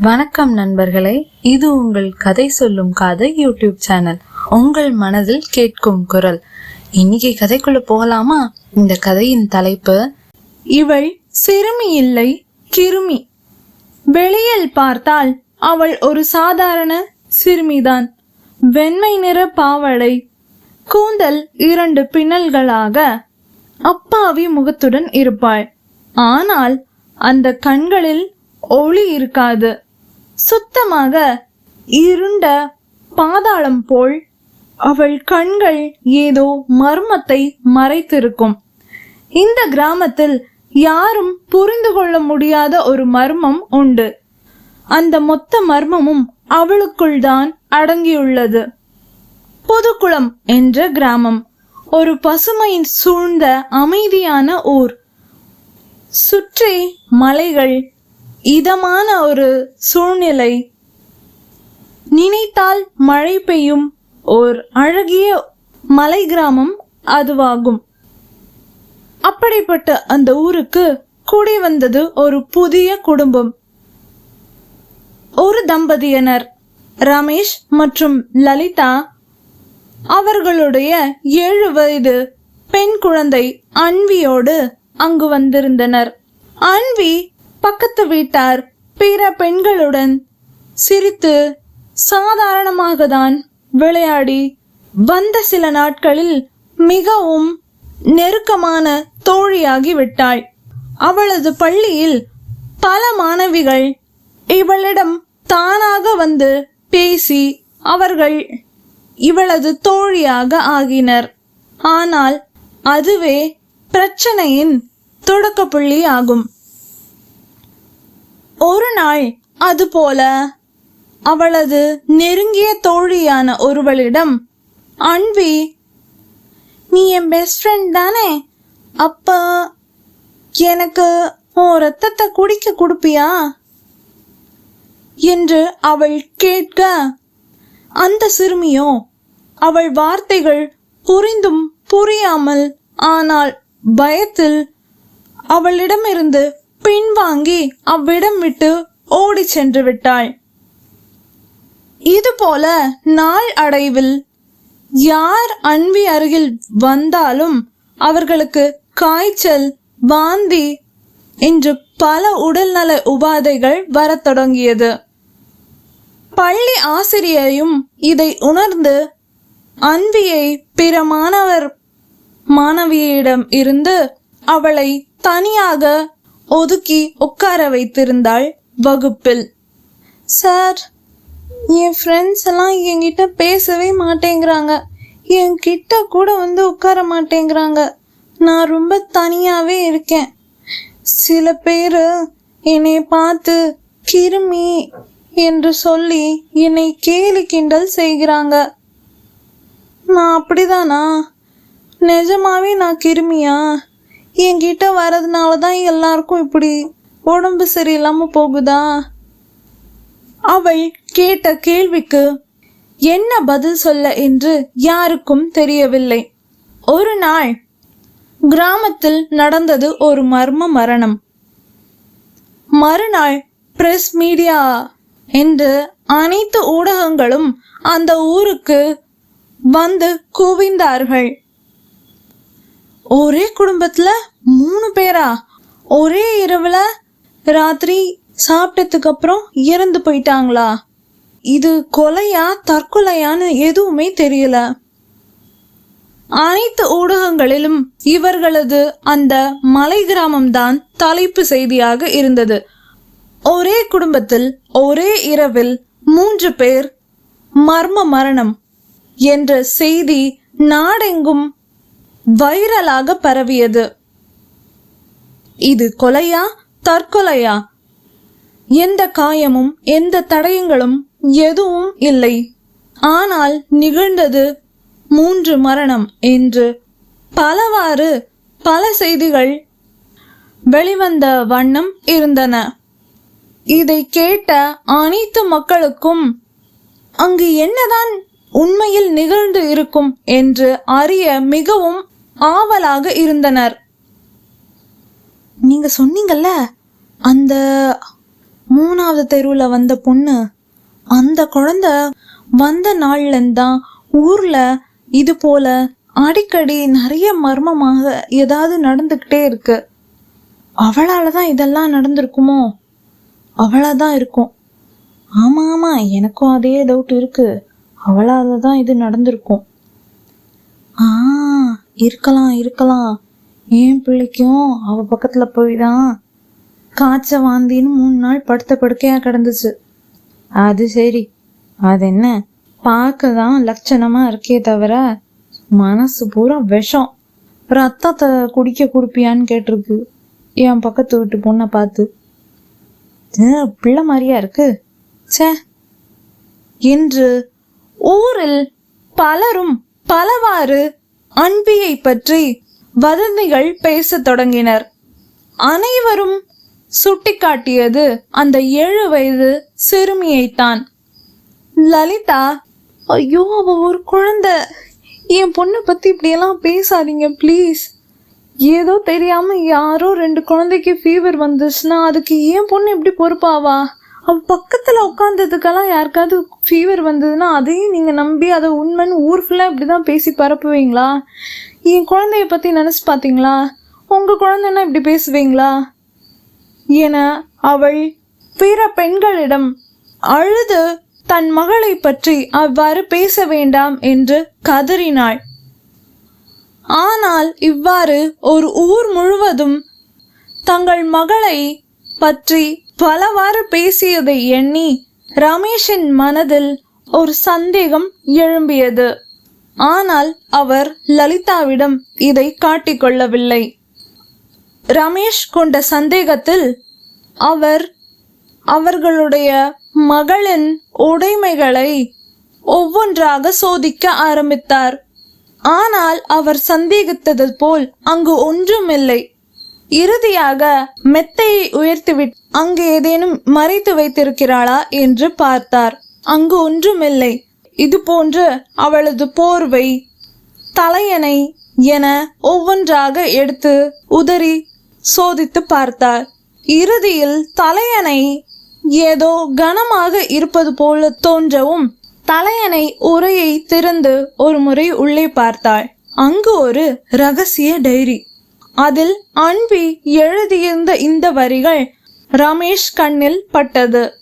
வணக்கம் நண்பர்களே இது உங்கள் கதை சொல்லும் கதை யூடியூப் சேனல். உங்கள் மனதில் கேட்கும் குரல். இன்னைக்கு கதைக்குள்ள போகலாமா? இந்த கதையின் தலைப்பு இவள் சிறுமி இல்லை கிருமி. வெளியில் பார்த்தால் அவள் ஒரு சாதாரண சிறுமிதான். வெண்மை நிற பாவடை கூந்தல் இரண்டு பின்னல்களாக அப்பாவி முகத்துடன் இருப்பாள். ஆனால் அந்த கண்களில் ஒளி இருக்காது. சுத்தமாக இருண்ட பாதாளம் போல் அவள் கண்கள் ஏதோ மர்மத்தை மறைத்திருக்கும். இந்த கிராமத்தில் யாரும் புரிந்து கொள்ள முடியாத ஒரு மர்மம் உண்டு. அந்த மொத்த மர்மமும் அவளுக்குள் தான் அடங்கியுள்ளது. புதுக்குளம் என்ற கிராமம் ஒரு பசுமையின் சூழ்ந்த அமைதியான ஊர். சுற்றி மலைகள் இதமான ஒரு சூழ்நிலை. நினைத்தால் மழை பெய்யும் ஓர் அழகிய மலை கிராமம் அதுவாகும். அப்படிப்பட்ட அந்த ஊருக்கு குடி வந்தது ஒரு புதிய குடும்பம். ஒரு தம்பதியினர் ரமேஷ் மற்றும் லலிதா. அவர்களுடைய ஏழு வயது பெண் குழந்தை அன்வியோடு அங்கு வந்திருந்தனர். அன்வி பக்கத்து வீட்டார் பிற பெண்களுடன் சிரித்து சாதாரணமாக தான் விளையாடி வந்த சில நாட்களில் மிகவும் நெருக்கமான தோழியாகி விட்டாள். அவளது பள்ளியில் பல மாணவிகள் இவளிடம் தானாக வந்து பேசி அவர்கள் இவளது தோழியாக ஆகினர். ஆனால் அதுவே பிரச்சனையின் தொடக்க புள்ளி ஆகும். ஒரு நாள் அதுபோல அவளது நெருங்கிய தோழியான ஒருவளிடம் அன்பி நீ என் பெஸ்ட் ஃப்ரெண்ட் தானே? அப்ப எனக்கு உன் ரத்தத்தை குடிக்க கொடுப்பியா? என்று அவள் கேட்க அந்த சிறுமியோ அவள் வார்த்தைகள் புரிந்தும் புரியாமல் ஆனால் பயத்தில் அவளிடமிருந்து பின்வாங்கி அவ்விடம் விட்டு ஓடிச் சென்று விட்டாள். இதுபோல நாள் அடைவில் யார் அன்பி அருகில் வந்தாலும் அவர்களுக்கு காய்ச்சல் வாந்தி என்று பல உடல்நல உபாதைகள் வரத் தொடங்கியது. பள்ளி ஆசிரியையும் இதை உணர்ந்து அன்பியை பிற மாணவர் மாணவியிடம் இருந்து அவளை தனியாக ஒதுக்கி உட்கார வைத்திருந்தாள் வகுப்பில். சார் என் ஃப்ரெண்ட்ஸ் எல்லாம் என்கிட்ட பேசவே மாட்டேங்கிறாங்க. என்கிட்ட கூட வந்து உட்கார மாட்டேங்கிறாங்க. நான் ரொம்ப தனியாவே இருக்கேன். சில பேர் என்னை பார்த்து கிருமி என்று சொல்லி என்னை கேலி கிண்டல் செய்கிறாங்க. நான் அப்படிதானா? நிஜமாவே நான் கிருமியா? என்கிட்ட வர்றதுனால தான் எல்லாருக்கும் இப்படி உடம்பு சரியில்லாமல் போகுதா? அவள் கேட்ட கேள்விக்கு என்ன பதில் சொல்ல என்று யாருக்கும் தெரியவில்லை. ஒரு நாள் கிராமத்தில் நடந்தது ஒரு மர்ம மரணம். மறுநாள் பிரஸ் மீடியா என்று அனைத்து ஊடகங்களும் அந்த ஊருக்கு வந்து குவிந்தார்கள். ஒரே குடும்பத்துல மூணு பேரா? ஒரே இரவுல ராத்திரி சாப்பிட்டதுக்கு அப்புறம் இறந்து போயிட்டாங்களா? இது கொலையா தற்கொலையான்னு எதுவுமே தெரியல. அனைத்து ஊடகங்களிலும் இவர்களது அந்த மலை கிராமம்தான் தலைப்பு செய்தியாக இருந்தது. ஒரே குடும்பத்தில் ஒரே இரவில் மூன்று பேர் மர்ம மரணம் என்ற செய்தி நாடெங்கும் வைரலாக பரவியது. இது கொலையா தற்கொலையா? எந்த காயமும் எந்த தடயங்களும் எதுவும் இல்லை. ஆனால் நிகழ்ந்தது மூன்று மரணம் என்று. பலவாறு பல செய்திகள் வெளிவந்த வண்ணம் இருந்தன. இதை கேட்ட அனைத்து மக்களுக்கும் அங்கு என்னதான் உண்மையில் நிகழ்ந்து இருக்கும் என்று அறிய மிகவும் ஆவலாக இருந்தனர். நீங்க சொன்னீங்கல்ல அந்த மூணாவது தெருவுல வந்த பொண்ணு அந்த குழந்தை வந்த நாள்லந்தான் தான் ஊர்ல இது போல அடிக்கடி நிறைய மர்மமாக ஏதாவது நடந்துக்கிட்டே இருக்கு. அவளால தான் இதெல்லாம் நடந்திருக்குமோ? அவளாதான் தான் இருக்கும். ஆமா ஆமா எனக்கும் அதே டவுட் இருக்கு. அவளால தான் இது நடந்திருக்கும். ஆ இருக்கலாம் இருக்கலாம். என் பிள்ளைக்கும்? அவ பக்கத்துல போய் தான் காய்ச்ச வாந்தின்னு மூணு நாள் படுத்த படுக்கையா கிடந்துச்சு. அது சரி. அது என்ன? பார்க்க தான் லட்சணமா இருக்கே தவிர மனசு பூரா விஷம். ரத்தத்தை குடிக்க குடுப்பியான்னு கேட்டிருக்கு. என் பக்கத்து வீட்டு பொண்ணை பார்த்து. பிள்ளை மாதிரியா இருக்கு? ச்சே. என்று ஊரில் பலரும் பலவாறு அன்பியை பற்றி வதந்திகள் பேசத் தொடங்கினர். அனைவரும் சுட்டிக்காட்டியது அந்த ஏழு வயது சிறுமியைத்தான். லலிதா ஐயோ அவ ஒரு குழந்தை. என் பொண்ணை பத்தி இப்படியெல்லாம் பேசாதீங்க ப்ளீஸ். ஏதோ தெரியாம யாரோ ரெண்டு குழந்தைக்கு ஃபீவர் வந்துச்சுன்னா அதுக்கு என் பொண்ணு எப்படி பொறுப்பாவா? அவ பக்கத்தில் உட்காந்ததுக்கெல்லாம் யாருக்காவது ஃபீவர் வந்ததுன்னா அதையும் நீங்கள் நம்பி அதை உண்மைன்னு ஊர் ஃபுல்லாக இப்படி தான் பேசி பரப்புவீங்களா? என் குழந்தைய பற்றி நினச்சி பார்த்தீங்களா உங்கள் குழந்தைன்னா இப்படி பேசுவீங்களா? என அவள் பிற பெண்களிடம் அழுது தன் மகளை பற்றி அவ்வாறு பேச வேண்டாம் என்று கதறினாள். ஆனால் இவ்வாறு ஒரு ஊர் முழுவதும் தங்கள் மகளை பற்றி பலவாறு பேசியதை எண்ணி ரமேஷின் மனதில் ஒரு சந்தேகம் எழும்பியது. ஆனால் அவர் லலிதாவிடம் இதை காட்டிக்கொள்ளவில்லை. ரமேஷ் கொண்ட சந்தேகத்தில் அவர் அவர்களுடைய மகளின் உடைமைகளை ஒவ்வொன்றாக சோதிக்க ஆரம்பித்தார். ஆனால் அவர் சந்தேகித்தது போல் அங்கு ஒன்றுமில்லை. இறுதியாக மெத்தையை உயர்த்திவிட்டு அங்கு ஏதேனும் மறைத்து வைத்திருக்கிறாளா என்று பார்த்தார். அங்கு ஒன்றுமில்லை. இது போன்று அவளது போர்வை தலையணை என ஒவ்வொன்றாக எடுத்து உதறி சோதித்து பார்த்தார். இறுதியில் தலையணை ஏதோ கனமாக இருப்பது போல தோன்றவும் தலையணை உரையை திறந்து ஒரு முறை உள்ளே பார்த்தாள். அங்கு ஒரு ரகசிய டைரி. அதில் அன்பி எழுதியிருந்த இந்த வரிகள் ரமேஷ் கண்ணில் பட்டது.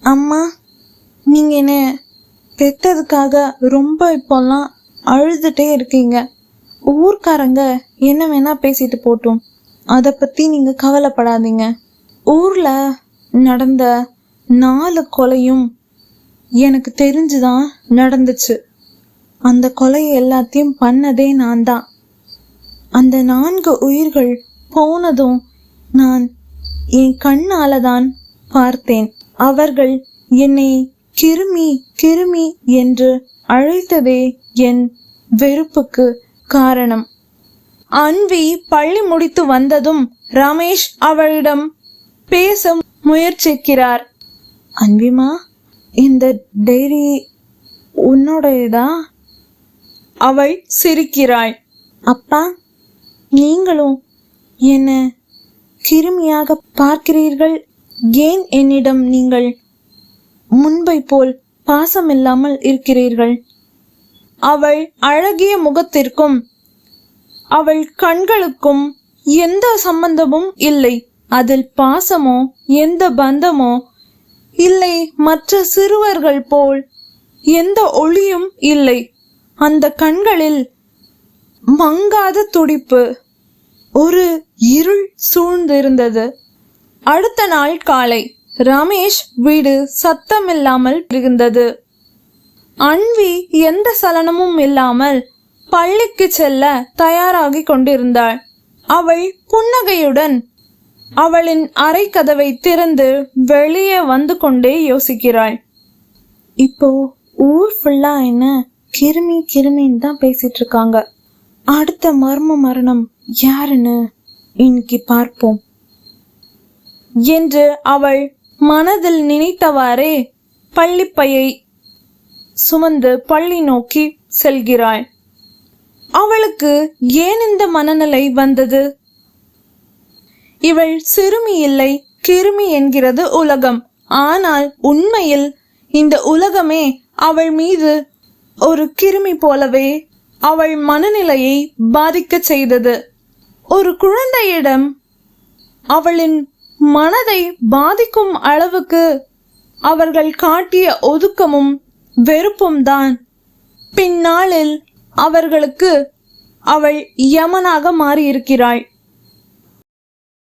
அம்மா நீங்க என்ன பெத்ததுக்காக ரொம்ப இப்போல்லாம் அழுதுட்டே இருக்கீங்க. ஊர்க்காரங்க என்ன வேணா பேசிட்டு போட்டோம். அதை பத்தி நீங்க கவலைப்படாதீங்க. ஊர்ல நடந்த நாலு கொலையும் எனக்கு தெரிஞ்சுதான் நடந்துச்சு. அந்த கொலை எல்லாத்தையும் பண்ணதே நான் தான் அந்த நான்கு உயிர்கள் போனதும் நான் என் கண்ணால தான் பார்த்தேன். அவர்கள் என்னை கிருமி கிருமி என்று அழைத்ததே என் வெறுப்புக்கு காரணம். அன்வி பள்ளி முடித்து வந்ததும் ரமேஷ் அவளிடம் பேச முயற்சிக்கிறார். அன்விமா இந்த டைரி உன்னோடையதா? அவள் சிரிக்கிறாள். அப்பா நீங்களும் என்ன கிருமியாக பார்க்கிறீர்கள்? ஏன் என்னிடம் நீங்கள் முன்பை போல் பாசமில்லாமல் இருக்கிறீர்கள்? அவள் அழகிய முகத்திற்கும் அவள் கண்களுக்கும் எந்த சம்பந்தமும் இல்லை. அதில் பாசமோ எந்த பந்தமோ இல்லை. மற்ற சிறுவர்கள் போல் எந்த ஒளியும் இல்லை. அந்த கண்களில் மங்காத துடிப்பு. ஒரு இருள் சூழ்ந்திருந்தது. அடுத்த நாள் காலை ரமேஷ் வீடு சத்தமில்லாமல் இருந்தது. அன்வி எந்த சலனமும் இல்லாமல் பள்ளிக்கு செல்ல தயாராகி கொண்டிருந்தாள். அவள் புன்னகையுடன் அவளின் அறை கதவை திறந்து வெளியே வந்து கொண்டே யோசிக்கிறாள். இப்போ ஊர் ஃபுல்லா என்ன கிருமி கிருமின்னு தான் பேசிட்டு இருக்காங்க. அடுத்த மர்ம மரணம் யாருன்னு இன்னைக்கு பார்ப்போம். என்று அவள் மனதில் நினைத்தவாறே பள்ளிப்பையை சுமந்து பள்ளி நோக்கி செல்கிறாள். அவளுக்கு ஏன் இந்த மனநிலை வந்தது? இவள் சிறுமி இல்லை கிருமி என்கிறது உலகம். ஆனால் உண்மையில் இந்த உலகமே அவள் மீது ஒரு கிருமி போலவே அவள் மனநிலையை பாதிக்கச் செய்தது. ஒரு குழந்தையிடம் அவளின் மனதை பாதிக்கும் அளவுக்கு அவர்கள் காட்டிய ஒதுக்கமும் வெறுப்பும் தான். பின்னாளில் அவர்களுக்கு அவள் யமனாக மாறியிருக்கிறாள்.